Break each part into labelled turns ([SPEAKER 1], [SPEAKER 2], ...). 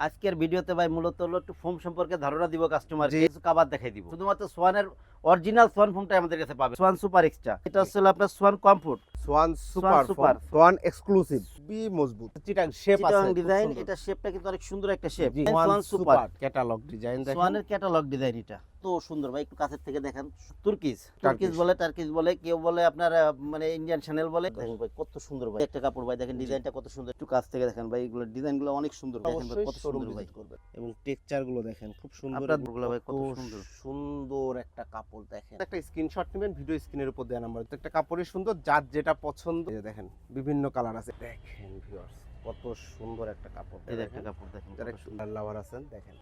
[SPEAKER 1] আজকের ভিডিওতে ভাই মূলত হলো একটু ফোম সম্পর্কে ধারণা দিব কাস্টমার কিছু কাবার দেখাই দিব। শুধুমাত্র সোয়ানের অরিজিনাল সোয়ান ফোমটা আমাদের কাছে পাবে। সোয়ান সুপার এক্সট্রা এটা হচ্ছে আপনার Swan comfort
[SPEAKER 2] Swan super
[SPEAKER 1] super.
[SPEAKER 2] Swan exclusive B মজবুত। চিটাং শেপ আছে
[SPEAKER 1] ডিজাইন এটা শেপটা কিন্তু অনেক সুন্দর একটা shape Swan super
[SPEAKER 2] catalogue design দেখেন।
[SPEAKER 1] সোয়ানের ক্যাটালগ ডিজাইন এটা। তো সুন্দর ভাই একটু কাছের থেকে দেখেন। তুর্কিস তুর্কিস বলে টার্কিস বলে কেউ বলে আপনার মানে ইন্ডিয়ান চ্যানেল বলে। দেখেন ভাই কত সুন্দর ভাই। একটা কাপড় ভাই দেখেন ডিজাইনটা কত সুন্দর। একটু কাছ থেকে দেখেন ভাই এগুলো ডিজাইনগুলো অনেক সুন্দর দেখেন ভাই কত সুন্দর ভাই।
[SPEAKER 2] এবং টেক্সচারগুলো দেখেন খুব সুন্দর
[SPEAKER 1] আপনারগুলো ভাই কত
[SPEAKER 2] কত
[SPEAKER 1] সুন্দর।
[SPEAKER 2] সুন্দর একটা কাপড়। দেখেন। একটা স্ক্রিনশট নেবেন ভিডিও স্ক্রিনের উপর দেওয়া নাম্বার একটা কাপড়ই সুন্দর যার যেটা পছন্দ। দেখেন বিভিন্ন কালার আছে। দেখেন ভিউয়ার্স কত সুন্দর একটা কাপড়।
[SPEAKER 1] এই একটা কাপড় দেখেন
[SPEAKER 2] যারা
[SPEAKER 1] সুন্দর।
[SPEAKER 2] লাভার আছেন দেখেন।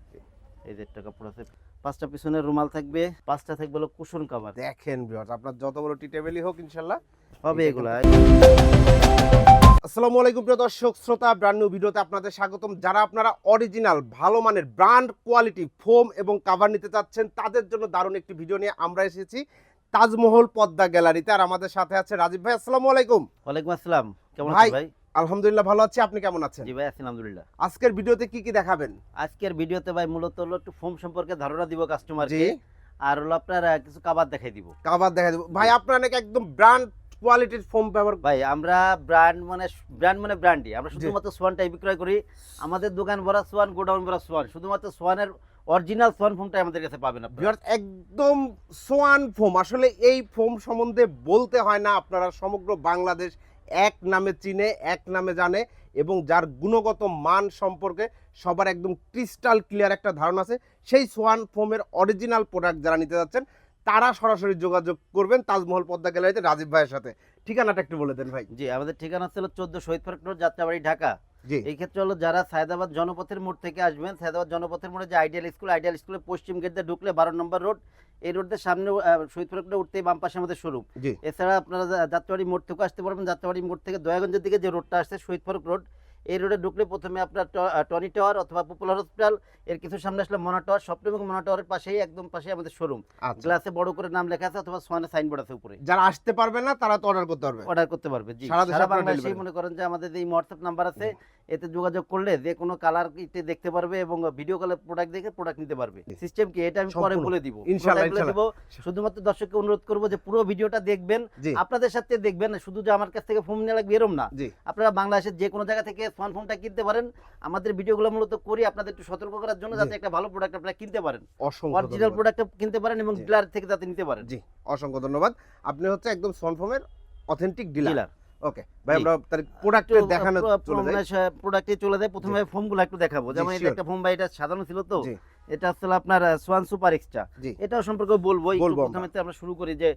[SPEAKER 1] এই যে একটা কাপড় আছে পাঁচটা পিছনের রুমাল থাকবে পাঁচটা থাকবে হলো কুশন কাভার
[SPEAKER 2] দেখেন ভিউয়ার্স আপনার যত বড় টি টেবিলই হোক ইনশাআল্লাহ
[SPEAKER 1] হবে এগুলা।
[SPEAKER 2] আসসালামু আলাইকুম প্রিয় দর্শক শ্রোতা ব্র্যান্ড নিউ ভিডিওতে আপনাদের স্বাগতম। যারা আপনারা অরিজিনাল ভালো মানের ব্র্যান্ড কোয়ালিটি ফোম এবং কাভার নিতে চাচ্ছেন তাদের জন্য দারুণ একটি ভিডিও নিয়ে আমরা এসেছি তাজমহল পদ্মা গ্যালারিতে। আর আমাদের সাথে আছে রাজীব ভাই আসসালামু আলাইকুম।
[SPEAKER 1] ওয়ালাইকুম আসসালাম কেমন
[SPEAKER 2] ভাই,
[SPEAKER 1] আছেন ভাই?
[SPEAKER 2] আলহামদুলিল্লাহ ভালো আছি আপনি কেমন আছেন?
[SPEAKER 1] জি ভাই আছি আলহামদুলিল্লাহ।
[SPEAKER 2] আজকের ভিডিওতে কি কি দেখাবেন?
[SPEAKER 1] আজকের ভিডিওতে ভাই মূলত হলো একটু ফোম সম্পর্কে ধারণা দিব কাস্টমারকে আর হলো আপনার কিছু কাবার দেখাই দিব।
[SPEAKER 2] কাভার দেখাই দিব। ভাই আপনারা নাকি একদম ব্র্যান্ড কোয়ালিটির ফোম ব্যবহার
[SPEAKER 1] ভাই আমরা ব্র্যান্ড মানে ব্র্যান্ড মানে ব্র্যান্ডই আমরা শুধুমাত্র সোয়ানটাই বিক্রয় করি। আমাদের দোকান ভরা সোয়ান গোডাউন ভরা সোয়ান শুধুমাত্র সোয়ানের অরিজিনাল সোয়ান ফোমটাই আমাদের কাছে পাবেন আপনারা।
[SPEAKER 2] ভিউয়ার্স, একদম সোয়ান ফোম আসলে এই ফোম সম্বন্ধে বলতে হয় না আপনারা সমগ্র বাংলাদেশ এক নামে চিনে এক নামে জানে এবং যার গুণগত মান সম্পর্কে সবার একদম ক্রিস্টাল ক্লিয়ার একটা ধারণা আছে। সেই সোয়ান ফোমের অরিজিনাল প্রোডাক্ট যারা নিতে যাচ্ছেন তারা সরাসরি যোগাযোগ করবেন তাজমহল পদ্মা গ্যালারিতে রাজীব ভাইয়ের সাথে। ঠিকানাটা একটু বলে দেন ভাই।
[SPEAKER 1] জি আমাদের ঠিকানা ছিল চোদ্দ শহীদ ফারুক রোড যাত্রাবাড়ি ঢাকা। এই ক্ষেত্রে হলো যারা সায়দাবাদ জনপথের মোড় থেকে আসবেন সায়দাবাদ জনপথের মোড়ে যে আইডিয়াল স্কুল আইডিয়াল স্কুলের পশ্চিম গেট দিয়ে ঢুকলে বারো নম্বর রোড এই রোডের সামনে শহীদ ফারুক রোডে উঠতেই বাম পাশে আমাদের শোরুম এছাড়া আপনারা যাত্রাবাড়ি মোড় থেকে আসতে পারবেন যাত্রাবাড়ি মোড় থেকে দয়াগঞ্জের দিকে যে রোডটা আসছে শহীদ ফারুক রোড এই রোডে ঢুকলে প্রথমে আপনার টনি টাওয়ার অথবা পপুলার হসপিটাল এর কিছু সামনে আসলে মনা টাওয়ার স্বপ্ন এবং মনা টাওয়ারের পাশেই একদম পাশে আমাদের শোরুম
[SPEAKER 2] আচ্ছা।
[SPEAKER 1] গ্লাসে বড় করে নাম লেখা আছে অথবা সোয়ানের সাইনবোর্ড আছে উপরে।
[SPEAKER 2] যারা আসতে পারবে না তারা তো অর্ডার করতে পারবে।
[SPEAKER 1] অর্ডার করতে পারবে জি।
[SPEAKER 2] সারা দেশে আপনারা
[SPEAKER 1] বাংলাদেশেই মনে করেন যে আমাদের এই হোয়াটসঅ্যাপ নাম্বার আছে এতে যোগাযোগ করলে যে কোনো কালার দেখতে পারবে এবং ভিডিও কলে প্রোডাক্ট দেখে প্রোডাক্ট নিতে পারবে। সিস্টেম কি? এটা আমি পরে বলে দিব। দিব। শুধুমাত্র দর্শককে অনুরোধ করব যে পুরো ভিডিওটা দেখবেন আপনাদের সাথে দেখবেন শুধু যে আমার কাছ থেকে ফোন নিয়ে লাগবে এরম না। আপনারা বাংলাদেশের যে কোনো জায়গা থেকে স্মার্ট ফোনটা কিনতে পারেন। আমাদের ভিডিওগুলো মূলত করি আপনাদের একটু সতর্ক করার জন্য যাতে একটা ভালো প্রোডাক্ট আপনারা কিনতে পারেন। অরিজিনাল প্রোডাক্ট কিনতে পারেন এবং ডিলার থেকে যাতে নিতে পারেন।
[SPEAKER 2] জি অসংখ্য ধন্যবাদ। আপনি হচ্ছে একদম সনফর্মের অথেন্টিক ডিলার
[SPEAKER 1] ডিলার
[SPEAKER 2] ওকে ভাই আমরা দেখানো চলে যাই।
[SPEAKER 1] প্রোডাক্টে চলে যায় প্রথমে একটু দেখাবো। যেমন এটা একটা ভাই এটা সাধারণ ছিল তো। এটা আসলে আপনার সোয়ান সুপার এক্সট্রা
[SPEAKER 2] জি।
[SPEAKER 1] এটাও সম্পর্কে বলব। প্রথমে আমরা শুরু করি যে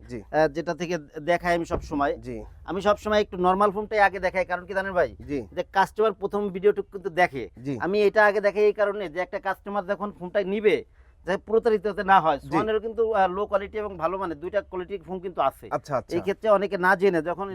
[SPEAKER 1] যেটা থেকে দেখাই আমি সব সময়। আমি সব সময় একটু নর্মাল ফোমটাই আগে দেখাই। কারণ কি জানেন ভাই? যে কাস্টমার প্রথম ভিডিওটুকু কিন্তু দেখে। আমি এটা আগে দেখাই এই কারণে যে একটা কাস্টমার যখন ফোনটা নিবে যে প্রতারিত না হয়। সোয়ানের কিন্তু লো কোয়ালিটি এবং ভালো মানে দুইটা কোয়ালিটির ফোন কিন্তু আছে।
[SPEAKER 2] আচ্ছা আচ্ছা।
[SPEAKER 1] এই ক্ষেত্রে অনেকে না জেনে যখন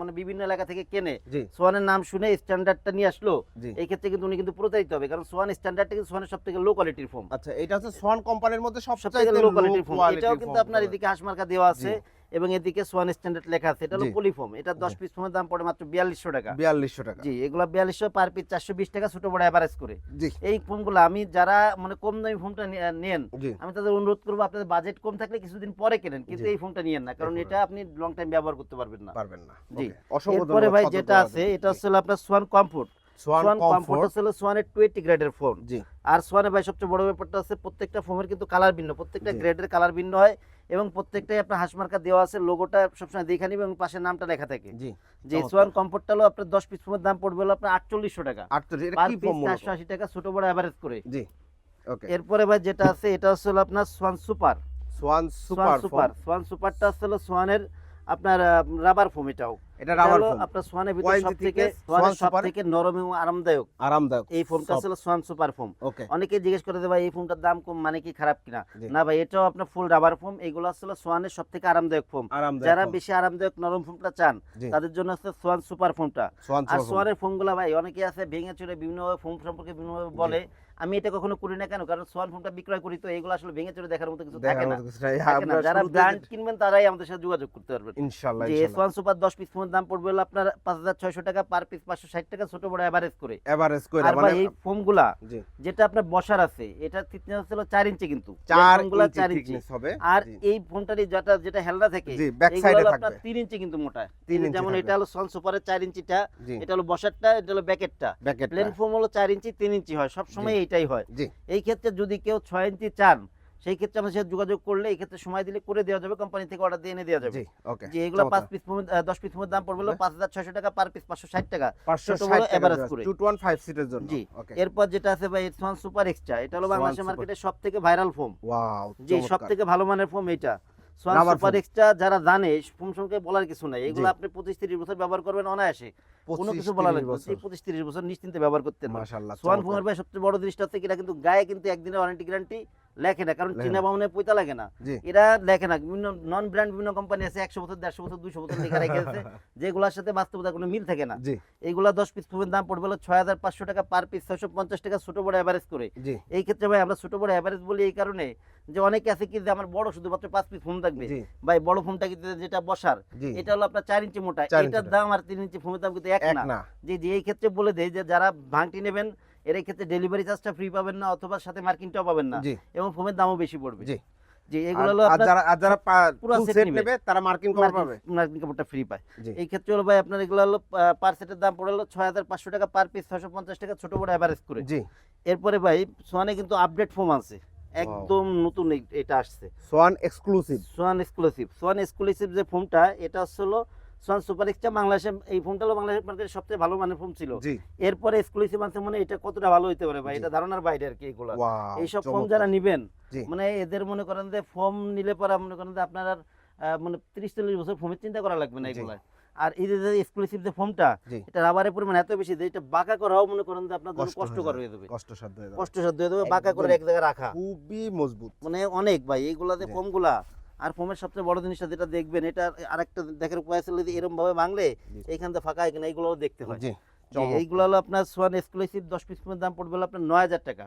[SPEAKER 1] মানে বিভিন্ন এলাকা থেকে কেনে সোয়ানের নাম শুনে স্ট্যান্ডার্ডটা নিয়ে আসলো এই ক্ষেত্রে কিন্তু উনি কিন্তু প্রতারিত হবে কারণ সোয়ান স্ট্যান্ডার্ডটা কিন্তু সোয়ানের সব থেকে লো কোয়ালিটির ফোন
[SPEAKER 2] আচ্ছা এটা হচ্ছে সোয়ান কোম্পানির মধ্যে
[SPEAKER 1] সব
[SPEAKER 2] সবচেয়ে
[SPEAKER 1] থেকে লো কোয়ালিটির ফোন এটাও কিন্তু আপনার এদিকে হাসমার্কা দেওয়া আছে। এবং এদিকে সোয়ান স্ট্যান্ডার্ড লেখা আছে এটা হলো। পলিফোম এটা দশ
[SPEAKER 2] জি।
[SPEAKER 1] পিস ফোনের দাম পড়ে মাত্র বিয়াল্লিশশো টাকা।
[SPEAKER 2] বিয়াল্লিশশো টাকা।
[SPEAKER 1] জি এগুলো বিয়াল্লিশশো পার পিস চারশো বিশ টাকা ছোট বড় অ্যাভারেজ করে।
[SPEAKER 2] জি।
[SPEAKER 1] এই ফোনগুলো আমি যারা মানে কম দামি ফোনটা নেন আমি তাদের অনুরোধ করব আপনাদের বাজেট কম থাকলে কিছুদিন পরে কেনেন কিন্তু এই ফোনটা নিয়েন না কারণ এটা আপনি লং টাইম ব্যবহার করতে পারবেন না।
[SPEAKER 2] পারবেন না।
[SPEAKER 1] জি। এরপরে ভাই যেটা আছে এটা। হচ্ছে আপনার সোয়ান কমফোর্ট
[SPEAKER 2] সোয়ান
[SPEAKER 1] কমফোর্ট হচ্ছে সোয়ানের টোয়েন্টি গ্রেডের ফোন
[SPEAKER 2] জি।
[SPEAKER 1] আর সোয়ানে ভাই সবচেয়ে বড় ব্যাপারটা আছে প্রত্যেকটা ফোমের কিন্তু কালার ভিন্ন প্রত্যেকটা। গ্রেডের কালার ভিন্ন হয়। এবং প্রত্যেকটাই আপনার হাসমার্কা দেওয়া আছে লোগোটা সবসময় দেখে নিবে এবং পাশে নামটা লেখা থাকে।
[SPEAKER 2] জি
[SPEAKER 1] যে
[SPEAKER 2] এস
[SPEAKER 1] ওয়ান কমফোর্টটা হলো আপনার দশ পিস ফোমের দাম পড়বে হলো আপনার আটচল্লিশশো টাকা। চারশো আশি টাকা ছোট বড় অ্যাভারেজ করে।
[SPEAKER 2] জি ওকে
[SPEAKER 1] এরপরে ভাই যেটা আছে এটা হচ্ছে আপনার Swan super
[SPEAKER 2] Swan super
[SPEAKER 1] super Swan সুপারটা হচ্ছে সোয়ানের আপনার রাবার ফোম এটাও।
[SPEAKER 2] এটা রাবার ফোম
[SPEAKER 1] আপনার সোয়ানের ভিতরে সব থেকে সোয়ানের
[SPEAKER 2] সোয়ান
[SPEAKER 1] সব থেকে নরম এবং আরামদায়ক।
[SPEAKER 2] আরামদায়ক
[SPEAKER 1] এই। ছিল সোয়ান সুপার ফোম
[SPEAKER 2] ওকে
[SPEAKER 1] অনেকে জিজ্ঞেস করে ভাই এই ফোনটার দাম কম মানে কি খারাপ কিনা? না ভাই এটাও আপনার ফুল রাবার ফোম আসলে সোয়ানের সব থেকে আরামদায়ক ফোম যারা বেশি আরামদায়ক নরম ফোনটা চান তাদের জন্য আছে সোয়ান সুপার
[SPEAKER 2] সোয়ান
[SPEAKER 1] আর
[SPEAKER 2] ফোম।
[SPEAKER 1] সোয়ানের ফোনগুলো ভাই অনেকে আছে ভেঙে চুরে বিভিন্নভাবে ফোন সম্পর্কে বিভিন্নভাবে বলে। আমি এটা কখনো করি না কেন? কারণ সোয়ান ফোনটা বিক্রয় করি তো এগুলো আসলে ভেঙে চলে দেখার মতো কিছু থাকে না। যারা ব্র্যান্ড কিনবেন তারাই আমাদের সাথে যোগাযোগ করতে পারবেন
[SPEAKER 2] ইনশাল্লাহ
[SPEAKER 1] যে ওয়ান সুপার দশ পিস ফোনের দাম পড়বে হলো আপনার পাঁচ হাজার ছয়শো টাকা পার পিস পাঁচশো ষাট টাকা ছোট বড় অ্যাভারেজ করে।
[SPEAKER 2] এভারেজ
[SPEAKER 1] আর
[SPEAKER 2] মানে
[SPEAKER 1] এই ফোমগুলা
[SPEAKER 2] জি।
[SPEAKER 1] যেটা আপনার বসার আছে এটা থিকনেস হলো চার ইঞ্চি কিন্তু।
[SPEAKER 2] চার
[SPEAKER 1] ফোমগুলা
[SPEAKER 2] ইঞ্চি
[SPEAKER 1] চার ইঞ্চি
[SPEAKER 2] হবে।
[SPEAKER 1] আর এই ফোনটারই যেটা যেটা হেলদা থেকে
[SPEAKER 2] জি ব্যাক সাইডে থাকবে।
[SPEAKER 1] তিন ইঞ্চি কিন্তু মোটা।
[SPEAKER 2] তিন
[SPEAKER 1] এই যে
[SPEAKER 2] ইঞ্চি
[SPEAKER 1] যেমন এটা হলো সন সুপারের চার ইঞ্চিটা
[SPEAKER 2] জি।
[SPEAKER 1] এটা হলো বসারটা এটা হলো ব্যাকেটটা
[SPEAKER 2] ব্যাকেট
[SPEAKER 1] প্লেন ফোম হলো চার ইঞ্চি তিন ইঞ্চি হয়। সব সময় এইটাই হয়।
[SPEAKER 2] জি।
[SPEAKER 1] এই ক্ষেত্রে যদি কেউ ছয় ইঞ্চি চান সেই ক্ষেত্রে আমাদের সাথে যোগাযোগ করলে এই ক্ষেত্রে সময় দিলে করে দেওয়া যাবে কোম্পানি থেকে অর্ডার দিয়ে এনে দেওয়া যাবে।
[SPEAKER 2] জি ওকে
[SPEAKER 1] যে এগুলো পাঁচ পিস দশ পিস ফোমের দাম পড়বে হলো পাঁচ হাজার ছয়শো টাকা পার পিস পাঁচশো ষাট টাকা।
[SPEAKER 2] পাঁচশো
[SPEAKER 1] ছোট বড় করে।
[SPEAKER 2] টু ওয়ান ফাইভ সিটের জন্য।
[SPEAKER 1] জি। এরপর যেটা আছে ভাই সোয়ান সুপার এক্সট্রা এটা হলো বাংলাদেশের। মার্কেটে সব থেকে ভাইরাল ফোম
[SPEAKER 2] ওয়াও
[SPEAKER 1] যে সব থেকে ভালো মানের ফোম এটা। সুপার এক্সট্রা যারা জানে সম্পর্কে বলার কিছু নাই। এগুলো আপনি পঁচিশ তিরিশ বছর ব্যবহার করবেন অনায়াসে। কোনো কিছু বলা লাগবে পঁচিশ তিরিশ বছর নিশ্চিন্তে ব্যবহার করতে পারবেন সোয়ান ফোনের ভাই সবচেয়ে বড় জিনিসটা হচ্ছে কিনা কিন্তু গায়ে কিন্তু একদিনের ওয়ারেন্টি গ্যারান্টি লেখে না কারণ চীনা। বামনে পয়তা লাগে না। এরা লেখে না বিভিন্ন নন ব্র্যান্ড বিভিন্ন কোম্পানি আছে একশো বছর দেড়শো বছর দুশো বছর লেখা রেখে আছে যেগুলোর সাথে বাস্তবতার কোনো মিল থাকে না। এইগুলা দশ পিস ফোমের দাম পড়বে হলো ছয় হাজার পাঁচশো টাকা পার পিস ছয়শো পঞ্চাশ টাকা ছোট বড় অ্যাভারেজ করে। এই ক্ষেত্রে ভাই আমরা ছোট বড় অ্যাভারেজ বলি এই কারণে যে অনেকে আছে কি যে আমার বড় শুধুমাত্র পাঁচ পিস ফোন থাকবে। ভাই বড় ফোনটা কিন্তু যেটা বসার এটা হলো আপনার চার ইঞ্চি মোটা এটার দাম আর তিন ইঞ্চি ফোনের দাম কিন্তু এক না।
[SPEAKER 2] না।
[SPEAKER 1] জি জি এই ক্ষেত্রে বলে দেয় যে যারা ভাঙটি নেবেন এর ক্ষেত্রে ডেলিভারি চার্জটা ফ্রি পাবেন না অথবা সাথে মার্কিংটাও পাবেন না। এবং ফোনের দামও বেশি পড়বে।
[SPEAKER 2] জি।
[SPEAKER 1] জি এগুলো হলো
[SPEAKER 2] যারা যারা
[SPEAKER 1] পুরো
[SPEAKER 2] সেট
[SPEAKER 1] নেবে।
[SPEAKER 2] তারা মার্কিং কভার পাবে।
[SPEAKER 1] মার্কিং কাপড়টা ফ্রি পায়। এই ক্ষেত্রে হলো ভাই আপনার এগুলো হলো পার সেটের দাম পড়ে হলো ছয় হাজার পাঁচশো টাকা পার পিস ছয়শো পঞ্চাশ টাকা ছোট বড় অ্যাভারেজ করে।
[SPEAKER 2] জি।
[SPEAKER 1] এরপরে ভাই সোয়ানে কিন্তু আপডেট ফোম আছে। একদম নতুন এটা আসছে।
[SPEAKER 2] Swan exclusive
[SPEAKER 1] Swan exclusive Swan exclusive যে ফোনটা এটা হলো সোয়ান সুপার এক্সটা বাংলাদেশে এই বাংলাদেশের মার্কেটে সবচেয়ে ভালো মানের ফোন ছিল। এরপরে এক্সক্লুসিভ মানে এটা কতটা ভালো হতে পারে ভাই? এটা ধারণার বাইরে আর কি এগুলো। এইসব ফোন যারা নিবেন মানে এদের মনে করেন যে ফোম নিলে পরে মনে করেন যে আপনার মানে তিরিশ চল্লিশ বছর ফোমের চিন্তা করা লাগবে না। এগুলা আর এই যে এক্সক্লুসিভ যে ফোমটা এটা রাবারের পরিমাণ এত বেশি যে এটা বাঁকা করাও মনে করেন যে আপনার জন্য কষ্টকর
[SPEAKER 2] হয়ে
[SPEAKER 1] যাবে।
[SPEAKER 2] কষ্টসাধ্য হয়ে যাবে।
[SPEAKER 1] কষ্টসাধ্য হয়ে যাবে বাঁকা করে এক জায়গায় রাখা।
[SPEAKER 2] খুবই মজবুত।
[SPEAKER 1] মানে অনেক ভাই এইগুলা যে। ফোমগুলা আর ফোমের সবচেয়ে বড় জিনিসটা যেটা দেখবেন এটা আরেকটা দেখার উপায় আছে এরকম ভাবে ভাঙলে। এইখান থেকে ফাঁকা এখানে এইগুলো দেখতে হয়। এইগুলো হলো আপনার সোয়ান এক্সক্লুসিভ দশ পিস ফোনের দাম পড়বে আপনার নয় হাজার টাকা।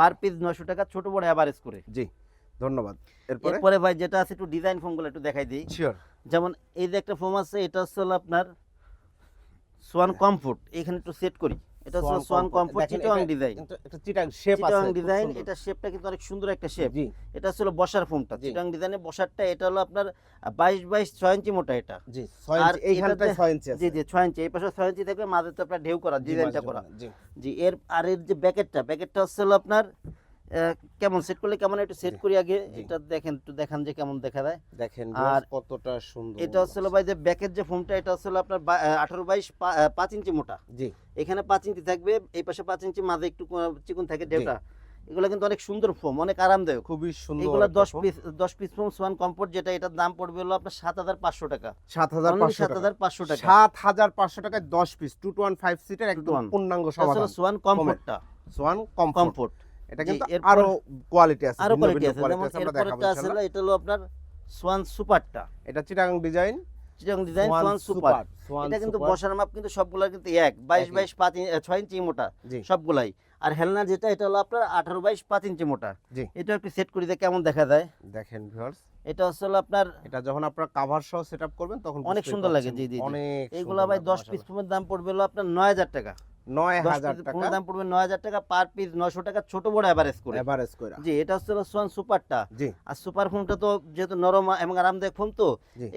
[SPEAKER 1] পার পিস নয়শো টাকা ছোট বড় অ্যাভারেজ করে।
[SPEAKER 2] জি ধন্যবাদ। এরপরে?
[SPEAKER 1] ভাই যেটা আছে একটু ডিজাইন ফোমগুলো একটু দেখাই দিই। যেমন এই যে একটা ফোম আছে এটা হচ্ছে হলো আপনার সোয়ান কমফোর্ট এখানে একটু সেট করি। এটা হচ্ছে সোয়ান কমফোর্ট চিটাং ডিজাইন
[SPEAKER 2] একটা চিটাং শেপ আছে চিটাং
[SPEAKER 1] ডিজাইন এটা শেপটা কিন্তু অনেক সুন্দর একটা শেপ
[SPEAKER 2] জি।
[SPEAKER 1] এটা হলো বসার ফোমটা। চিটাং বসারটা এটা হলো আপনার বাইশ বাইশ ছয় ইঞ্চি মোটা এটা।
[SPEAKER 2] জি ছয়
[SPEAKER 1] আর
[SPEAKER 2] ইঞ্চি এইখানটায়
[SPEAKER 1] এটাতে-
[SPEAKER 2] ছয় ইঞ্চি আছে।
[SPEAKER 1] জি জি 6 ইঞ্চি। এই পাশে 6 ইঞ্চি থাকবে মাঝে তো আপনার ঢেউ করা ডিজাইনটা করা।
[SPEAKER 2] জি।
[SPEAKER 1] জি এর আর এর যে ব্যাকেটটা ব্যাকেটটা হচ্ছে হলো আপনার কেমন সেট করলে কেমন একটু সেট করি আগে এটা দেখেন একটু দেখান যে কেমন দেখা যায়।
[SPEAKER 2] দেখেন
[SPEAKER 1] আর
[SPEAKER 2] কতটা সুন্দর
[SPEAKER 1] এটা হচ্ছে হলো ভাই যে ব্যাকের যে ফোমটা এটা হচ্ছে হলো আপনার আঠারো বাইশ পাঁচ ইঞ্চি মোটা।
[SPEAKER 2] জি।
[SPEAKER 1] এখানে পাঁচ ইঞ্চি থাকবে এই পাশে পাঁচ ইঞ্চি মাঝে একটু চিকন থাকে ঢেউটা এগুলো কিন্তু অনেক সুন্দর ফোম অনেক আরামদায়ক।
[SPEAKER 2] খুবই সুন্দর
[SPEAKER 1] এগুলো দশ। পিস দশ পিস ফোম সোয়ান কমফোর্ট যেটা এটার দাম পড়বে হলো আপনার সাত হাজার পাঁচশো টাকা।
[SPEAKER 2] সাত হাজার
[SPEAKER 1] সাত
[SPEAKER 2] টাকা।
[SPEAKER 1] হাজার পাঁচশো টাকা।
[SPEAKER 2] সাত হাজার পাঁচশো টাকায় দশ piece two two one five সিটের একদম
[SPEAKER 1] 2-to-one।
[SPEAKER 2] পূর্ণাঙ্গ সমাধান।
[SPEAKER 1] সোয়ান কমফোর্টটা
[SPEAKER 2] সোয়ান কমফোর্ট এটা কিন্তু আরও কোয়ালিটি আছে আরও
[SPEAKER 1] কোয়ালিটি আছে। যেমন
[SPEAKER 2] আছে,
[SPEAKER 1] এরপরে আছে এটা হলো আপনার সোয়ান সুপারটা
[SPEAKER 2] এটা Chittagong design
[SPEAKER 1] Chittagong design Swan super এটা কিন্তু বসার মাপ কিন্তু সবগুলা কিন্তু এক বাইশ বাইশ পাঁচ ছয় ইঞ্চি মোটা সবগুলাই। আর হেলনা যেটা এটা হলো আপনার আঠারো বাইশ পাঁচ ইঞ্চি মোটা। এটা একটু সেট করে দিয়ে কেমন দেখা যায়?
[SPEAKER 2] দেখেন ভিউয়ার্স
[SPEAKER 1] এটা হচ্ছে হলো আপনার
[SPEAKER 2] এটা যখন আপনারা কভার সহ সেটআপ করবেন তখন
[SPEAKER 1] অনেক সুন্দর লাগে, জি, জি, এইগুলা ভাই দশ পিস ফোনের দাম পড়বে হলো আপনার নয় হাজার টাকা।
[SPEAKER 2] নয় হাজার টাকা।
[SPEAKER 1] দাম পড়বে নয় হাজার টাকা পার পিস নয়শো টাকা ছোট বড় অ্যাভারেজ করে।
[SPEAKER 2] এভারেজ কইরা
[SPEAKER 1] জি এটা হচ্ছে সোয়ান সুপারটা
[SPEAKER 2] জি।
[SPEAKER 1] আর সুপার ফোনটা তো যেহেতু নরম এবং আরামদায়ক ফোন তো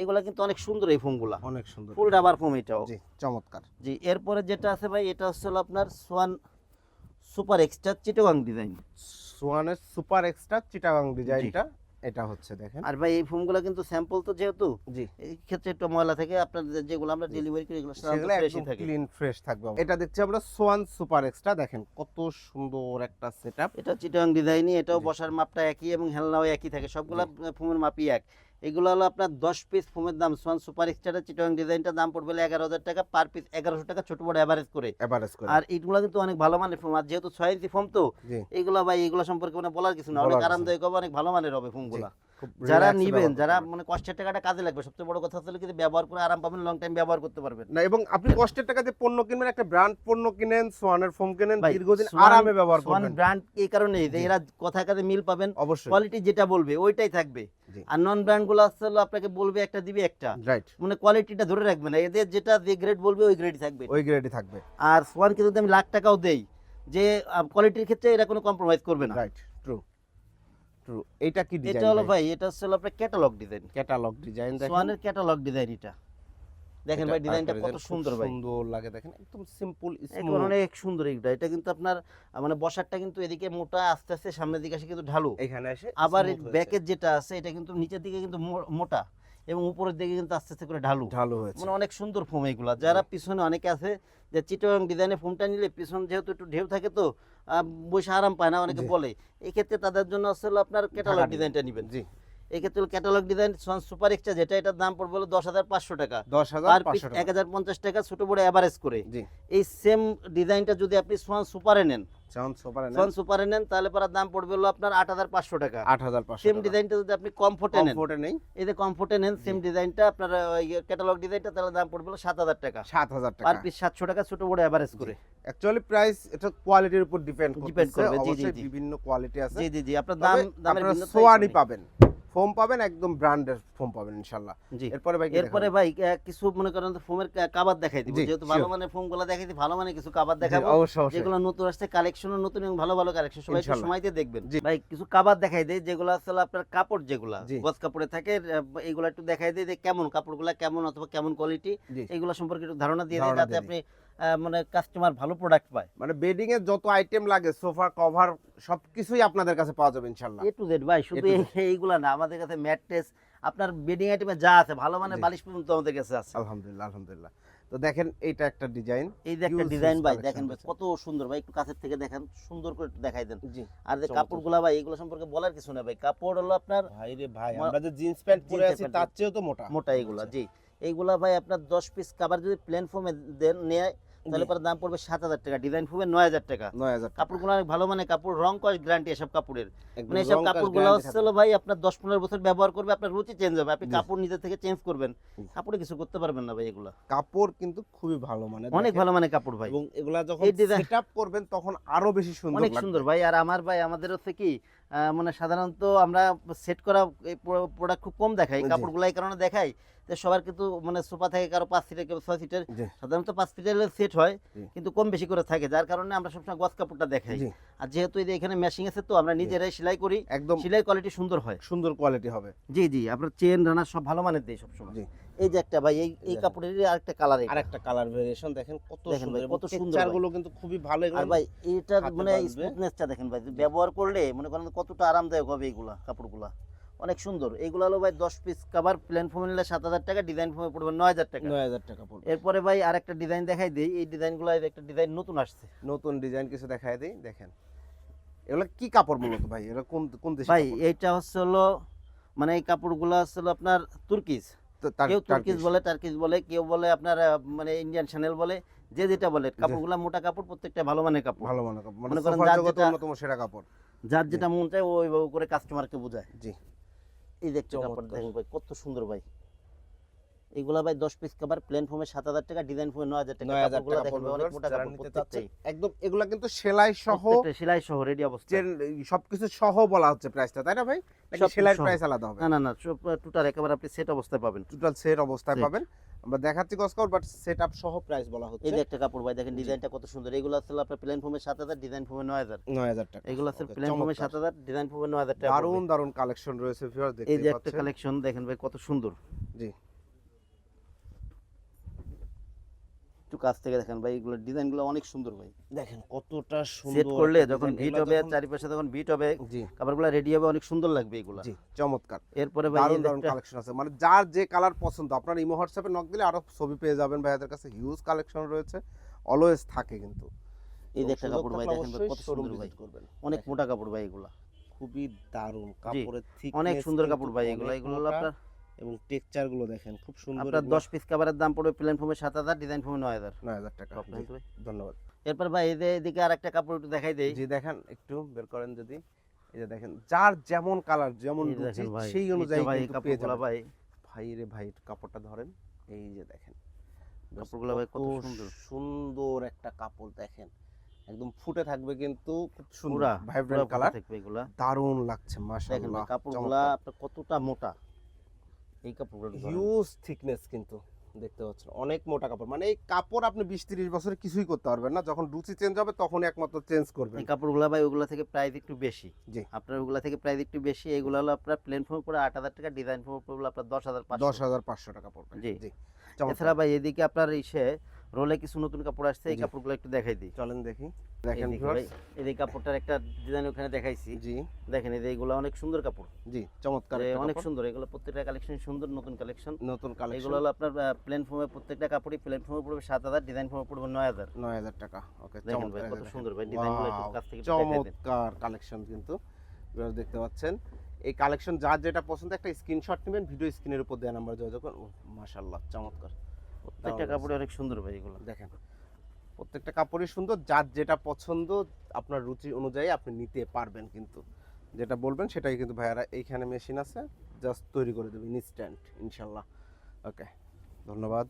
[SPEAKER 1] এগুলা কিন্তু অনেক সুন্দর এই ফোনগুলা
[SPEAKER 2] অনেক সুন্দর।
[SPEAKER 1] ফুল রাবার ফোম এটাও।
[SPEAKER 2] জি চমৎকার।
[SPEAKER 1] জি এরপরে যেটা আছে ভাই এটা হচ্ছে আপনার Swan super extra Chittagong design
[SPEAKER 2] সোয়ানের super extra Chittagong ডিজাইনটা এটা হচ্ছে দেখেন।
[SPEAKER 1] আর ভাই এই ফোমগুলো কিন্তু স্যাম্পল তো যেহেতু
[SPEAKER 2] জি।
[SPEAKER 1] এই ক্ষেত্রে একটু ময়লা থাকে আপনার যে- যেগুলো আমরা ডেলিভারি করি এগুলো
[SPEAKER 2] সেগুলো একদম
[SPEAKER 1] থাকে।
[SPEAKER 2] ক্লিন ফ্রেশ থাকবে এটা দেখছি আমরা সোয়ান সুপার এক্সট্রা দেখেন কত সুন্দর একটা সেটআপ
[SPEAKER 1] এটা চিটাং ডিজাইনই এটাও বসার মাপটা একই এবং হেলনাও একই থাকে সবগুলা ফোমের মাপই এক। এগুলো হলো আপনার দশ পিস ফোমের দাম। সোয়ান সুপার এক্সট্রা চিটং ডিজাইনটার দাম পড়বে এগারো হাজার টাকা। পার পিস এগারোশো টাকা ছোট বড় অ্যাভারেজ করে।
[SPEAKER 2] এভারেজ করে।
[SPEAKER 1] আর এইগুলো কিন্তু অনেক ভালো মানের ফোম আর যেহেতু ছয় ইঞ্চি ফোম তো এগুলো ভাই এগুলো সম্পর্কে মানে বলার কিছু না। অনেক। আরামদায়ক হবে অনেক ভালো মানের হবে ফোমগুলো যারা নিবেন যারা মানে কষ্টের টাকাটা কাজে লাগবে সবচেয়ে বড় কথা হচ্ছে কিন্তু ব্যবহার করে আরাম পাবেন লং টাইম ব্যবহার করতে পারবেন।
[SPEAKER 2] না এবং আপনি কষ্টের টাকা যে পণ্য কিনবেন একটা ব্র্যান্ড পণ্য কিনেন সোয়ানের ফোম কিনেন দীর্ঘদিন আরামে ব্যবহার
[SPEAKER 1] সোয়ান
[SPEAKER 2] করবেন।
[SPEAKER 1] ব্র্যান্ড এই কারণে যে এরা কথা কাজে মিল পাবেন
[SPEAKER 2] অবশ্যই।
[SPEAKER 1] কোয়ালিটি যেটা বলবে ওইটাই থাকবে। আর নন ব্র্যান্ডগুলো আসলে হলো আপনাকে বলবে একটা দিবে একটা।
[SPEAKER 2] রাইট
[SPEAKER 1] মানে কোয়ালিটিটা ধরে রাখবে না এদের যেটা যে গ্রেড বলবে ওই গ্রেড থাকবে।
[SPEAKER 2] ওই গ্রেডই থাকবে।
[SPEAKER 1] আর সোয়ান কিন্তু আমি লাখ টাকাও দেই যে কোয়ালিটির ক্ষেত্রে এরা কোনো কম্প্রোমাইজ করবে না।
[SPEAKER 2] রাইট ট্রু ট্রু এটা কি ডিজাইন
[SPEAKER 1] এটা হলো ভাই? এটা হলো আপনার ক্যাটালগ ডিজাইন
[SPEAKER 2] ক্যাটালগ ডিজাইন দেখেন।
[SPEAKER 1] সোয়ানের ক্যাটালগ ডিজাইন এটা। দেখেন ভাই ডিজাইনটা কত সুন্দর ভাই।
[SPEAKER 2] সুন্দর লাগে দেখেন একদম সিম্পল
[SPEAKER 1] অনেক সুন্দর এটা কিন্তু আপনার মানে বসারটা কিন্তু এদিকে মোটা আস্তে আস্তে সামনের দিকে আসে কিন্তু ঢালু।
[SPEAKER 2] এখানে এসে
[SPEAKER 1] আবার ব্যাকের যেটা আছে এটা কিন্তু নিচের দিকে কিন্তু মোটা এবং উপরের দিকে কিন্তু আস্তে আস্তে করে ঢালু।
[SPEAKER 2] ঢালু হয়েছে।
[SPEAKER 1] মানে অনেক সুন্দর ফোম এগুলা। যারা পিছনে অনেকে আছে যে চিটং ডিজাইনের ফোমটা নিলে পিছন যেহেতু একটু ঢেউ থাকে তো বসে আরাম পায় না অনেকে বলে। এক্ষেত্রে ক্ষেত্রে তাদের জন্য আসলে আপনার ক্যাটালগ ডিজাইনটা নেবেন।
[SPEAKER 2] জি।
[SPEAKER 1] এক্ষেত্রে ক্যাটালগ ডিজাইন সুপার এক্সট্রা যেটা এটার দাম পড়বে হলো দশ হাজার পাঁচশো টাকা।
[SPEAKER 2] দশ হাজার
[SPEAKER 1] এক হাজার পঞ্চাশ টাকা ছোট বড় অ্যাভারেজ করে। এই সেম ডিজাইনটা যদি আপনি সোয়ান সুপারে নেন
[SPEAKER 2] যেমন সোফার
[SPEAKER 1] সোয়ান সুপারে নেন তাহলে পরে দাম পড়বে হলো আপনার আট হাজার পাঁচশো টাকা।
[SPEAKER 2] আট হাজার পাঁচশো
[SPEAKER 1] সেম ডিজাইনটা যদি আপনি কমফোর্টে নেন।
[SPEAKER 2] কমফোর্টে নেই।
[SPEAKER 1] এই যে কমফোর্টে নেন সেম ডিজাইনটা আপনার ক্যাটালগ ডিজাইনটা তাহলে দাম পড়বে হলো টাকা। পার
[SPEAKER 2] টাকা।
[SPEAKER 1] পিস সাতশো টাকা ছোট বড় এভারেজ করে।
[SPEAKER 2] অ্যাকচুয়ালি প্রাইস এটা কোয়ালিটির উপর ডিপেন্ড
[SPEAKER 1] Depend করবে, জি, জি,
[SPEAKER 2] বিভিন্ন কোয়ালিটি আছে।
[SPEAKER 1] জি জি জি। আপনার দাম দামের ভিন্নতা
[SPEAKER 2] সোয়ানি পাবেন। ফোম পাবেন একদম ব্র্যান্ডের ফোম পাবেন ইনশাআল্লাহ।
[SPEAKER 1] জি।
[SPEAKER 2] এরপরে ভাই
[SPEAKER 1] এরপরে ভাই কিছু মনে করেন ফোমের কাবার দেখাই দিব। যেহেতু ভালো মানের ফোমগুলো দেখাই দিই ভালো মানের কিছু কাবার দেখাবো। যেগুলো নতুন আসছে কালেকশনও নতুন এবং ভালো ভালো কালেকশন সবাই সময় দিয়ে দেখবেন।
[SPEAKER 2] জি।
[SPEAKER 1] ভাই কিছু কাবার দেখাই দেয় যেগুলো আসলে আপনার কাপড় যেগুলা। গজ কাপড়ে থাকে এগুলো একটু দেখাই দেয় যে কেমন কাপড়গুলা কেমন অথবা কেমন কোয়ালিটি এগুলো সম্পর্কে একটু ধারণা দিয়ে দেয় যাতে আপনি মানে কাস্টমার ভালো প্রোডাক্ট পায়।
[SPEAKER 2] মানে বেডিং এর যত আইটেম লাগে সোফা কভার সবকিছুই আপনাদের কাছে পাওয়া যাবে ইনশাআল্লাহ।
[SPEAKER 1] এ টু জেড ভাই শুধু এইগুলা না আমাদের কাছে ম্যাট্রেস আপনার বেডিং আইটেমে যা আছে ভালো মানের
[SPEAKER 2] জি।
[SPEAKER 1] বালিশ পর্যন্ত আমাদের কাছে আছে।
[SPEAKER 2] আলহামদুলিল্লাহ আলহামদুলিল্লাহ। তো দেখেন এইটা একটা ডিজাইন
[SPEAKER 1] এই যে একটা ডিজাইন ভাই দেখেন কত সুন্দর ভাই একটু কাছের থেকে দেখেন সুন্দর করে একটু দেখাই দেন।
[SPEAKER 2] জি
[SPEAKER 1] আর যে। কাপড়গুলা ভাই এগুলো সম্পর্কে বলার কিছু না ভাই কাপড় হলো আপনার
[SPEAKER 2] ভাই রে ভাই আমরা যে জিন্স প্যান্ট পরে আছি তার চেয়েও তো মোটা।
[SPEAKER 1] মোটা এগুলা জি। এইগুলা ভাই আপনার দশ পিস কাবার যদি প্লেন ফোমে দেন নেয় তাহলে পরে দাম পড়বে সাত হাজার টাকা ডিজাইন ফোমে নয় হাজার টাকা।
[SPEAKER 2] নয় হাজার
[SPEAKER 1] কাপড়গুলো অনেক ভালো মানে কাপড় রং কস গ্যারান্টি এসব কাপড়ের। মানে এসব কাপড়গুলো হচ্ছে ভাই আপনার দশ পনেরো বছর ব্যবহার করবে আপনার রুচি চেঞ্জ হবে। আপনি কাপড় নিজে থেকে চেঞ্জ করবেন। কাপড়ে কিছু করতে পারবেন না ভাই এগুলো।
[SPEAKER 2] কাপড় কিন্তু খুবই ভালো মানে
[SPEAKER 1] অনেক ভালো মানে কাপড় ভাই।
[SPEAKER 2] এবং এগুলা যখন
[SPEAKER 1] design-
[SPEAKER 2] সেটআপ করবেন তখন আরও বেশি সুন্দর
[SPEAKER 1] অনেক সুন্দর ভাই। আর আমার ভাই আমাদের হচ্ছে কি মানে সাধারণত আমরা সেট করা প্রোডাক্ট খুব কম দেখাই। কাপড়গুলো এই কারণে দেখাই যে সবার কিন্তু মানে সোফা থাকে কারও পাঁচ সিটের কেউ ছয় সিটের। সাধারণত পাঁচ সিটের সেট হয় কিন্তু কম বেশি করে থাকে যার কারণে আমরা সবসময় গজ কাপড়টা দেখাই। আর যেহেতু এই এখানে মেশিং আছে তো আমরা নিজেরাই সেলাই করি
[SPEAKER 2] একদম।
[SPEAKER 1] সেলাই কোয়ালিটি সুন্দর হয়।
[SPEAKER 2] সুন্দর কোয়ালিটি হবে।
[SPEAKER 1] জি জি আপনার চেন রানার সব ভালো মানের দেয় সবসময়।
[SPEAKER 2] জি।
[SPEAKER 1] এই যে একটা ভাই এই এই। কাপড়ের আরেকটা কালার
[SPEAKER 2] আরেকটা কালার ভেরিয়েশন দেখেন কত সুন্দর।
[SPEAKER 1] কত
[SPEAKER 2] সুন্দরগুলো কিন্তু খুবই ভালো
[SPEAKER 1] আর ভাই
[SPEAKER 2] এটা
[SPEAKER 1] মানে স্মুথনেসটা দেখেন ভাই ব্যবহার করলে মনে করেন কতটা আরামদায়ক হবে এইগুলা কাপড়গুলা। অনেক সুন্দর। এইগুলো হলো ভাই দশ পিস কাভার প্লেন ফোমে নিলে সাত হাজার টাকা ডিজাইন ফোমে পড়বে নয় হাজার টাকা।
[SPEAKER 2] নয় হাজার টাকা পড়বে।
[SPEAKER 1] এরপরে ভাই আরেকটা ডিজাইন দেখাই দিই। এই ডিজাইনগুলো একটা ডিজাইন নতুন আসছে।
[SPEAKER 2] নতুন ডিজাইন কিছু দেখায় দিই দেখেন। এগুলো কি কাপড় মূলত ভাই? এগুলো কোন কোন দেশে
[SPEAKER 1] ভাই এইটা হচ্ছে হলো মানে এই কাপড়গুলো হচ্ছে হলো আপনার তুর্কিজ। কেউ তুর্কিজ বলে টার্কিজ বলে কেউ বলে আপনার মানে ইন্ডিয়ান চ্যানেল বলে যে যেটা বলে কাপড়গুলো মোটা কাপড় প্রত্যেকটা ভালো মানের কাপড়।
[SPEAKER 2] ভালো মানের কাপড়। মানে
[SPEAKER 1] করেন যার যেটা-
[SPEAKER 2] অন্যতম সেরা কাপড়।
[SPEAKER 1] যার যেটা মন চায় ওইভাবে করে কাস্টমারকে বোঝায়।
[SPEAKER 2] জি।
[SPEAKER 1] এই একটা কাপড় দেখেন ভাই কত সুন্দর ভাই। এগুলা ভাই দশ পিস কাভার প্লেন ফোমে সাত হাজার টাকা ডিজাইন ফোমে নয় হাজার টাকা।
[SPEAKER 2] নয় হাজার
[SPEAKER 1] কাপড়গুলো দেখেন অনেক মোটা কাপড় প্রত্যেকটাই।
[SPEAKER 2] একদম এগুলা কিন্তু সেলাই সহ
[SPEAKER 1] সেলাই সহ রেডি অবস্থা
[SPEAKER 2] সবকিছু সহ বলা হচ্ছে প্রাইসটা তাই না ভাই? নাকি
[SPEAKER 1] সব সহ।
[SPEAKER 2] প্রাইস আলাদা হবে?
[SPEAKER 1] না না না টোটাল একেবারে আপনি সেট অবস্থায় পাবেন।
[SPEAKER 2] টোটাল সেট অবস্থায় পাবেন। আমরা দেখাচ্ছি কসকর বাট সেট আপ সহ প্রাইস বলা হচ্ছে।
[SPEAKER 1] এই যে একটা কাপড় ভাই দেখেন ডিজাইনটা কত সুন্দর। এগুলো আসলে আপনার প্লেন ফোমে সাত হাজার ডিজাইন ফোমে নয় হাজার।
[SPEAKER 2] নয় হাজার টাকা।
[SPEAKER 1] এগুলো আছে প্লেন ফোমে। সাত হাজার ডিজাইন ফোমে নয় হাজার টাকা
[SPEAKER 2] দারুণ
[SPEAKER 1] পড়বে।
[SPEAKER 2] দারুণ কালেকশন রয়েছে ভিউয়ার দেখতে পাচ্ছেন
[SPEAKER 1] এই যে একটা কালেকশন দেখেন ভাই কত সুন্দর।
[SPEAKER 2] জি।
[SPEAKER 1] একটু কাছ থেকে দেখেন ভাই এগুলো ডিজাইনগুলো অনেক সুন্দর ভাই।
[SPEAKER 2] দেখেন কতটা সুন্দর
[SPEAKER 1] সেট করলে যখন ভিট হবে চারিপাশে যখন ভিট হবে
[SPEAKER 2] জি।
[SPEAKER 1] কাপড়গুলো রেডি হবে অনেক সুন্দর লাগবে এগুলা।
[SPEAKER 2] চমৎকার।
[SPEAKER 1] এরপরে ভাই
[SPEAKER 2] দারুণ কালেকশন আছে। মানে যার যে কালার পছন্দ আপনার ইমো হোয়াটসঅ্যাপে নক দিলে আরও ছবি পেয়ে যাবেন ভাইয়াদের কাছে হিউজ কালেকশন রয়েছে। অলওয়েজ থাকে কিন্তু।
[SPEAKER 1] এই যে একটা কাপড় ভাই দেখেন কত সুন্দর ভাই।
[SPEAKER 2] করবেন।
[SPEAKER 1] অনেক মোটা কাপড় ভাই এগুলা।
[SPEAKER 2] খুবই দারুণ কাপড়ের thickness
[SPEAKER 1] অনেক সুন্দর কাপড় ভাই এগুলো। এগুলো আপনার
[SPEAKER 2] এবং টেক্সচারগুলো দেখেন খুব সুন্দর
[SPEAKER 1] আপনার। দশ পিস কাভারের দাম পড়বে প্লেন ফোমে সাত হাজার ডিজাইন ফোমে নয় হাজার।
[SPEAKER 2] নয় হাজার টাকা? ধন্যবাদ।
[SPEAKER 1] এরপর ভাই এই যে এদিকে আর একটা কাপড় একটু দেখাই দেই।
[SPEAKER 2] জি দেখেন একটু বের করেন যদি। এই যে দেখেন যার যেমন কালার যেমন রুচি সেই অনুযায়ী
[SPEAKER 1] ভাই
[SPEAKER 2] কিন্তু পেয়ে যাবেন।
[SPEAKER 1] ভাই।
[SPEAKER 2] ভাই রে ভাই কাপড়টা ধরেন। এই যে দেখেন
[SPEAKER 1] কাপড়গুলা ভাই কত সুন্দর।
[SPEAKER 2] সুন্দর একটা কাপড় দেখেন। একদম ফুটে থাকবে কিন্তু খুব সুন্দর ভাইব্রেন্ট কালার
[SPEAKER 1] থাকবে এগুলা।
[SPEAKER 2] দারুণ লাগছে মাশাআল্লাহ
[SPEAKER 1] কাপড়গুলা আপনার কতটা মোটা। এই কাপড়গুলো
[SPEAKER 2] হিউজ থিকনেস কিন্তু দেখতে পাচ্ছেন। অনেক মোটা কাপড়। মানে এই কাপড় আপনি বিশ তিরিশ বছরে কিছুই করতে পারবেন না। যখন রুচি চেঞ্জ হবে তখন একমাত্র চেঞ্জ করবেন।
[SPEAKER 1] এই কাপড়গুলো ভাই ওগুলো থেকে প্রাইস একটু বেশি।
[SPEAKER 2] জি।
[SPEAKER 1] আপনার ওগুলো থেকে প্রাইস একটু বেশি। এগুলো হলো আপনার প্লেন ফর্ম পরে আট হাজার টাকা ডিজাইন ফর্ম পড়বে আপনার দশ হাজার
[SPEAKER 2] দশ হাজার পাঁচশো টাকা পড়বে।
[SPEAKER 1] জি।
[SPEAKER 2] জি।
[SPEAKER 1] এছাড়া ভাই এদিকে আপনার ইসে রোলে কিছু নতুন কাপড় আসছে এই কাপড়গুলো একটু দেখাই দিই।
[SPEAKER 2] চলেন দেখি। দেখেন
[SPEAKER 1] এই কাপড়টার একটা ডিজাইন ওখানে দেখাইছি।
[SPEAKER 2] জি।
[SPEAKER 1] দেখেন এই এগুলো অনেক সুন্দর কাপড়।
[SPEAKER 2] জি চমৎকার
[SPEAKER 1] অনেক সুন্দর এগুলো প্রত্যেকটা কালেকশন সুন্দর নতুন কালেকশন
[SPEAKER 2] নতুন কালেকশন
[SPEAKER 1] এগুলো হলো আপনার প্লেন ফর্মে প্রত্যেকটা কাপড়ই প্লেন ফর্মে পড়বে সাত হাজার ডিজাইন ফর্মে পড়বে নয় হাজার।
[SPEAKER 2] নয় হাজার টাকা। ওকে
[SPEAKER 1] দেখেন ভাই কত সুন্দর ভাই ডিজাইনগুলো একটু কাছ থেকে
[SPEAKER 2] চমৎকার কালেকশন কিন্তু। Viewers দেখতে পাচ্ছেন। এই কালেকশন যার যেটা পছন্দ একটা স্ক্রিনশট নেবেন ভিডিও স্ক্রিনের উপর দেওয়া নাম্বার যোগাযোগ করুন। মাশাআল্লাহ চমৎকার।
[SPEAKER 1] প্রত্যেকটা
[SPEAKER 2] কাপড়ে
[SPEAKER 1] কাপড়ই অনেক সুন্দর ভাই এগুলো।
[SPEAKER 2] দেখেন প্রত্যেকটা কাপড়ই সুন্দর যার যেটা পছন্দ আপনার রুচি অনুযায়ী আপনি নিতে পারবেন কিন্তু। যেটা বলবেন সেটাই কিন্তু ভাইয়ারা এইখানে মেশিন আছে জাস্ট তৈরি করে দেবে ইনস্ট্যান্ট ইনশাল্লাহ। ওকে ধন্যবাদ।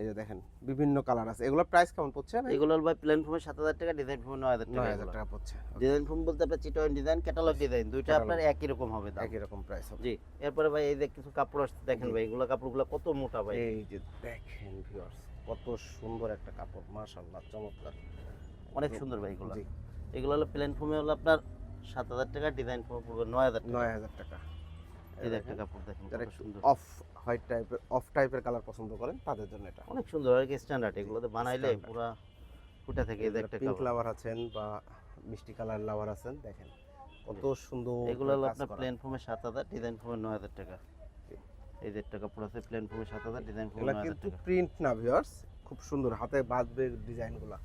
[SPEAKER 2] এই যে দেখেন বিভিন্ন কালার আছে। এগুলো প্রাইস কেমন পড়ছে?
[SPEAKER 1] এগুলো ভাই প্লেন ফর্মে সাত হাজার টাকা ডিজাইন ফর্মে নয় হাজার
[SPEAKER 2] নয়
[SPEAKER 1] টাকা
[SPEAKER 2] হাজার টাকা পড়ছে
[SPEAKER 1] ডিজাইন ফর্ম বলতে আপনার চিটন ডিজাইন ক্যাটালগ ডিজাইন দুইটা আপনার একই রকম হবে দাম।
[SPEAKER 2] একই রকম প্রাইস হবে
[SPEAKER 1] জি এরপরে ভাই এই যে কিছু কাপড় আসছে দেখেন ভাই এগুলো কাপড়গুলো কত মোটা ভাই।
[SPEAKER 2] এই যে দেখেন ভিউয়ার্স কত সুন্দর একটা কাপড় মাশাআল্লাহ চমৎকার।
[SPEAKER 1] অনেক সুন্দর ভাই এগুলো। এগুলো হলো প্লেন ফর্মে হলো আপনার সাত হাজার টাকা ডিজাইন ফর্মে পড়বে নয় হাজার
[SPEAKER 2] নয় হাজার টাকা।
[SPEAKER 1] একটা কাপড় দেখেন
[SPEAKER 2] যারা
[SPEAKER 1] সুন্দর।
[SPEAKER 2] অফ হোয়াইট টাইপের অফ টাইপের কালার পছন্দ করেন তাদের জন্য এটা।
[SPEAKER 1] অনেক সুন্দর আর স্ট্যান্ডার্ড এগুলোতে বানাইলে
[SPEAKER 2] Standard।
[SPEAKER 1] ফুটা থেকে একটা
[SPEAKER 2] পিঙ্ক
[SPEAKER 1] কাপড়
[SPEAKER 2] লাভার আছেন বা মিষ্টি কালার লাভার আছেন দেখেন কত সুন্দর
[SPEAKER 1] এগুলো হলো আপনার প্লেন ফর্মে সাত হাজার ডিজাইন ফর্মে নয় হাজার টাকা। এই যে একটা কাপড় আছে প্লেন ফর্মে সাত হাজার ডিজাইন ফর্মে
[SPEAKER 2] কিন্তু প্রিন্ট না ভিউয়ার্স খুব সুন্দর হাতে বাঁধবে ডিজাইনগুলা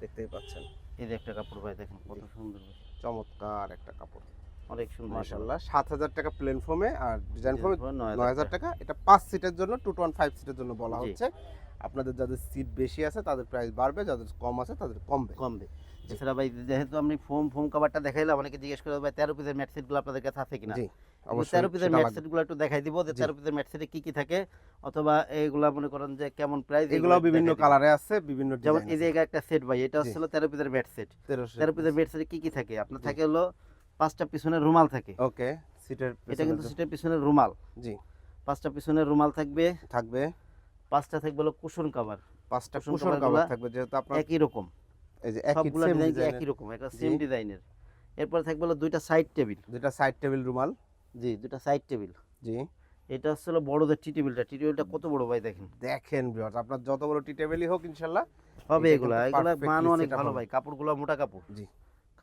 [SPEAKER 2] দেখতেই পাচ্ছেন।
[SPEAKER 1] এই যে একটা কাপড় ভাই দেখেন কত সুন্দর।
[SPEAKER 2] চমৎকার একটা কাপড়।
[SPEAKER 1] অনেক সুন্দর।
[SPEAKER 2] মাশাআল্লাহ। সাত হাজার টাকা প্লেন ফর্মে আর ডিজাইন ফর্মে
[SPEAKER 1] নয়
[SPEAKER 2] নয় হাজার টাকা। এটা পাঁচ সিটের জন্য টু ওয়ান ফাইভ সিটের জন্য বলা হচ্ছে। আপনাদের যাদের সিট বেশি আছে তাদের প্রাইস বাড়বে যাদের কম আছে তাদের কমবে।
[SPEAKER 1] কমবে। এছাড়া ভাই যেহেতু আমি ফোম ফোম কাভারটা দেখাইলাম অনেকে জিজ্ঞেস করে ভাই তেরো পিসের ম্যাট সেটগুলো আপনাদের কাছে আছে কিনা?
[SPEAKER 2] জি অবশ্যই
[SPEAKER 1] তেরো পিসের ম্যাট সেটগুলো একটু দেখাই দিব যে। তেরো পিসের ম্যাট সেটে কি কি থাকে অথবা এইগুলা মনে করেন যে কেমন প্রাইস
[SPEAKER 2] এগুলো বিভিন্ন কালারে আছে বিভিন্ন
[SPEAKER 1] যেমন এই যে একটা সেট ভাই এটা হচ্ছে তেরো পিসের ম্যাট সেট তেরো পিসের ম্যাট সেটে কি কি থাকে? আপনার। থাকে হলো পাঁচটা পিছনের রুমাল থাকে।
[SPEAKER 2] ওকে সিটের
[SPEAKER 1] এটা কিন্তু সেটের পিছনের রুমাল।
[SPEAKER 2] জি।
[SPEAKER 1] পাঁচটা পিছনের রুমাল থাকবে।
[SPEAKER 2] থাকবে।
[SPEAKER 1] পাঁচটা থাকবে হলো কুশন কাভার
[SPEAKER 2] পাঁচটা
[SPEAKER 1] কুশন
[SPEAKER 2] কাভার থাকবে যেহেতু আপনার
[SPEAKER 1] একই রকম।
[SPEAKER 2] এই যে একই সেম
[SPEAKER 1] ডিজাইন একই রকম একটা। সেম ডিজাইনের এরপর থাকবে হলো দুইটা সাইড টেবিল
[SPEAKER 2] দুটা সাইড টেবিল রুমাল।
[SPEAKER 1] জি দুইটা সাইড টেবিল
[SPEAKER 2] জি।
[SPEAKER 1] এটা হচ্ছে হলো বড়দের টি টেবিলটা টি টেবিলটা কত বড় ভাই দেখেন।
[SPEAKER 2] দেখেন ভিউয়ার্স আপনার যত বড় টি টেবিলই হোক ইনশাআল্লাহ
[SPEAKER 1] হবে এগুলা। এগুলা মান অনেক ভালো। ভাই। কাপড়গুলো মোটা কাপড়।
[SPEAKER 2] জি।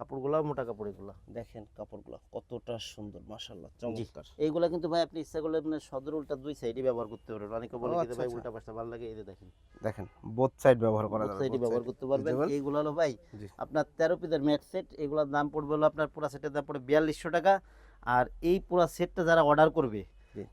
[SPEAKER 1] কাপড়গুলো মোটা কাপড় এগুলা
[SPEAKER 2] দেখেন কাপড়গুলো কতটা সুন্দর মাশাআল্লাহ চমৎকার।
[SPEAKER 1] এইগুলা কিন্তু ভাই আপনি ইচ্ছা করলে মানে সদর উল্টা দুই সাইডই ব্যবহার করতে পারবেন। অনেকে বলে যে
[SPEAKER 2] আচ্ছা,
[SPEAKER 1] ভাই
[SPEAKER 2] আচ্ছা।
[SPEAKER 1] উল্টা পাশটা ভালো লাগে এই দেখেন।
[SPEAKER 2] দেখেন বোথ সাইড ব্যবহার করা যাবে
[SPEAKER 1] সাইডই ব্যবহার করতে পারবেন? এইগুলো হলো ভাই আপনার তেরো পিসের ম্যাট সেট এগুলোর দাম পড়বে হলো আপনার পুরো সেটের দাম পড়বে বিয়াল্লিশশো টাকা। আর এই পুরো সেটটা যারা অর্ডার করবে।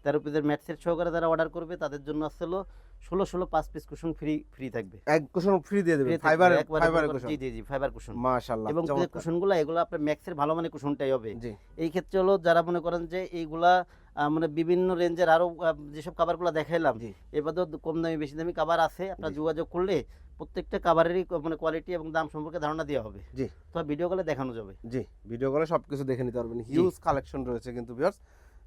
[SPEAKER 1] তেরো পিসের ম্যাট সেট সহকারে যারা অর্ডার করবে তাদের জন্য আসছে হলো ষোলো ষোলো পাঁচ পিস কুশন ফ্রি ফ্রি থাকবে।
[SPEAKER 2] এক কুশন ফ্রি দিয়ে
[SPEAKER 1] থাকবে,
[SPEAKER 2] ফাইবার ফাইবার কুশন
[SPEAKER 1] জি জি জি ফাইবার কুশন
[SPEAKER 2] মাশাআল্লাহ
[SPEAKER 1] এবং যে কুশনগুলো এগুলো আপনার ম্যাক্সের ভালো মানে কুশনটাই হবে।
[SPEAKER 2] জি।
[SPEAKER 1] এই ক্ষেত্রে হলো যারা মনে করেন যে এইগুলা মানে বিভিন্ন রেঞ্জের আরও যেসব কাভারগুলো দেখাইলাম
[SPEAKER 2] জি।
[SPEAKER 1] এবারেও কম দামি বেশি দামি কাভার আছে। আপনার যোগাযোগ করলে প্রত্যেকটা কাভারেরই মানে কোয়ালিটি এবং দাম সম্পর্কে ধারণা দেওয়া হবে।
[SPEAKER 2] জি।
[SPEAKER 1] তো ভিডিও কলে দেখানো যাবে।
[SPEAKER 2] জি ভিডিও করে সবকিছু দেখে নিতে পারবেন। হিউজ কালেকশন রয়েছে কিন্তু ভিউয়ার্স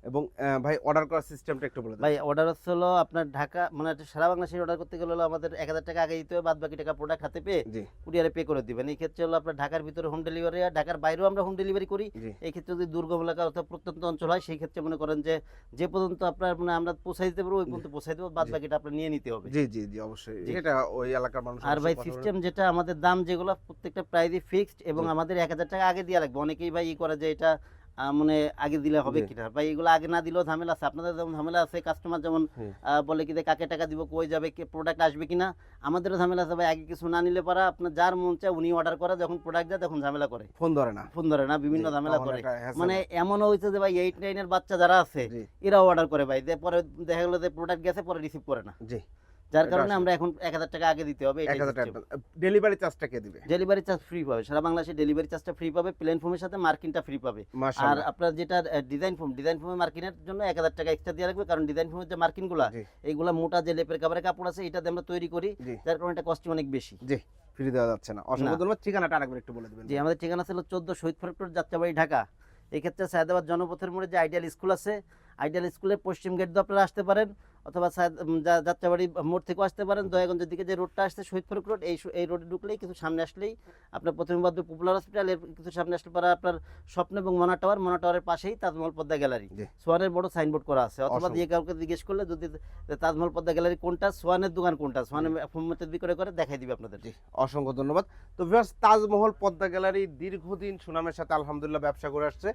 [SPEAKER 2] এবং ভাই অর্ডার করার সিস্টেমটা একটু বলে
[SPEAKER 1] ভাই অর্ডার হচ্ছে হলো আপনার ঢাকা মানে একটা সারা বাংলাদেশে অর্ডার করতে গেলে আমাদের এক হাজার টাকা আগে দিতে হবে বাদ বাকি টাকা প্রোডাক্ট হাতে পেয়ে কুরিয়ারে পে করে দিবেন। এই ক্ষেত্রে হলো আপনার ঢাকার ভিতরে হোম ডেলিভারি আর ঢাকার বাইরেও আমরা হোম ডেলিভারি করি। এই ক্ষেত্রে যদি দুর্গম এলাকা অর্থাৎ প্রত্যন্ত অঞ্চল হয় সেই ক্ষেত্রে মনে করেন যে যে পর্যন্ত আপনার মানে আমরা পৌঁছাই দিতে পারব ওই পর্যন্ত পৌঁছাই দেবো বাদ বাকিটা আপনার নিয়ে নিতে হবে।
[SPEAKER 2] জি জি জি অবশ্যই। এটা ওই এলাকার মানুষ
[SPEAKER 1] আর ভাই সিস্টেম যেটা আমাদের দাম যেগুলো প্রত্যেকটা প্রাইসই ফিক্সড এবং আমাদের এক হাজার টাকা আগে দেওয়া লাগবে। অনেকেই ভাই ই করে যে এটা মানে আগে দিলে হবে। কিনা? ভাই এগুলো আগে না দিলেও ঝামেলা আছে। আপনাদের যেমন ঝামেলা আছে কাস্টমার যেমন বলে কি কাকে টাকা দিব কই যাবে কে প্রোডাক্ট আসবে কিনা আমাদেরও ঝামেলা আছে। ভাই আগে কিছু না নিলে পারা আপনার যার মন চায় উনি অর্ডার করে যখন প্রোডাক্ট দেয় তখন ঝামেলা করে।
[SPEAKER 2] ফোন ধরে না।
[SPEAKER 1] ফোন ধরে না বিভিন্ন ঝামেলা করে। মানে। এমনও হয়েছে যে ভাই এইট নাইনের বাচ্চা যারা আছে এরাও অর্ডার করে ভাই। যে পরে দেখা গেলো যে প্রোডাক্ট গেছে পরে রিসিভ করে না।
[SPEAKER 2] জি।
[SPEAKER 1] যার কারণে আমরা এখন এক হাজার টাকা আগে দিতে হবে
[SPEAKER 2] ডেলিভারি চার্জটা কে দিবে?
[SPEAKER 1] ডেলিভারি চার্জ ফ্রি পাবে। সারা বাংলাদেশে ডেলিভারি চার্জটা ফ্রি পাবে প্লেন ফোমের সাথে মার্কিনটা ফ্রি পাবে। আর আপনার যেটা ডিজাইন ফোম ডিজাইন ফোমের মার্কিনের জন্য এক হাজার টাকা এক্সট্রা দিয়ে রাখবে কারণ ডিজাইন ফোমের যে মার্কিনগুলো
[SPEAKER 2] জি।
[SPEAKER 1] এইগুলা মোটা যে লেপের কাপড়ের কাপড় আছে এটাতে আমরা তৈরি করি
[SPEAKER 2] জি।
[SPEAKER 1] যার কারণে এটা কস্টিং অনেক বেশি।
[SPEAKER 2] জি ফ্রি দেওয়া যাচ্ছে না। অসংখ্য। ধন্যবাদ। ঠিকানাটা আরেকবার একটু বলে দিবেন।
[SPEAKER 1] যে আমাদের ঠিকানা ছিল চোদ্দ শহীদ রোড যাত্রাবাড়ি ঢাকা। এক্ষেত্রে সায়দাবাদ জনপথের মোড়ে যে আইডিয়াল স্কুল আছে আইডিয়াল স্কুলের পশ্চিম গেট দিয়ে আপনারা আসতে পারেন। অথবা যাত্রাবাড়ি মোড় থেকেও আসতে পারেন। দয়াগঞ্জের দিকে যে রোডটা আসছে শহীদ ফরক রোড এই এই রোডে ঢুকলেই কিছু সামনে আসলেই আপনার প্রথমে বাদবে পপুলার হসপিটাল এর কিছু সামনে আসলে পরে আপনার স্বপ্ন এবং মনা টাওয়ার। মনা টাওয়ারের পাশেই তাজমহল পদ্মা গ্যালারি। সোয়ানের বড় সাইনবোর্ড করা আছে। অথবা দিয়ে কাউকে জিজ্ঞেস করলে যদি তাজমহল পদ্মা গ্যালারি কোনটা সোয়ানের দোকান কোনটা সোয়ানের ফোন বিক্রয় করে দেখাই দিবে আপনাদের।
[SPEAKER 2] অসংখ্য ধন্যবাদ। তো ভিউয়ার্স তাজমহল পদ্মা গ্যালারি দীর্ঘদিন সুনামের সাথে আলহামদুলিল্লাহ ব্যবসা করে আসছে।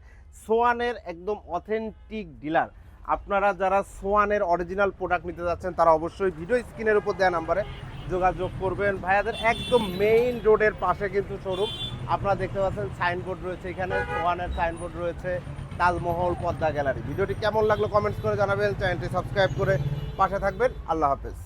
[SPEAKER 2] সোয়ানের একদম অথেন্টিক ডিলার আপনারা যারা সোয়ানের অরিজিনাল প্রোডাক্ট নিতে যাচ্ছেন, তারা অবশ্যই ভিডিও স্ক্রিনের উপর দেওয়া নাম্বারে যোগাযোগ করবেন। ভাইয়াদের একদম মেইন রোডের পাশে কিন্তু শোরুম আপনারা দেখতে পাচ্ছেন সাইনবোর্ড রয়েছে এখানে, সোয়ানের সাইনবোর্ড রয়েছে তাজমহল পদ্মা গ্যালারি ভিডিওটি কেমন লাগল কমেন্টস করে জানাবেন চ্যানেলটি সাবস্ক্রাইব করে পাশে থাকবেন। আল্লাহ হাফেজ।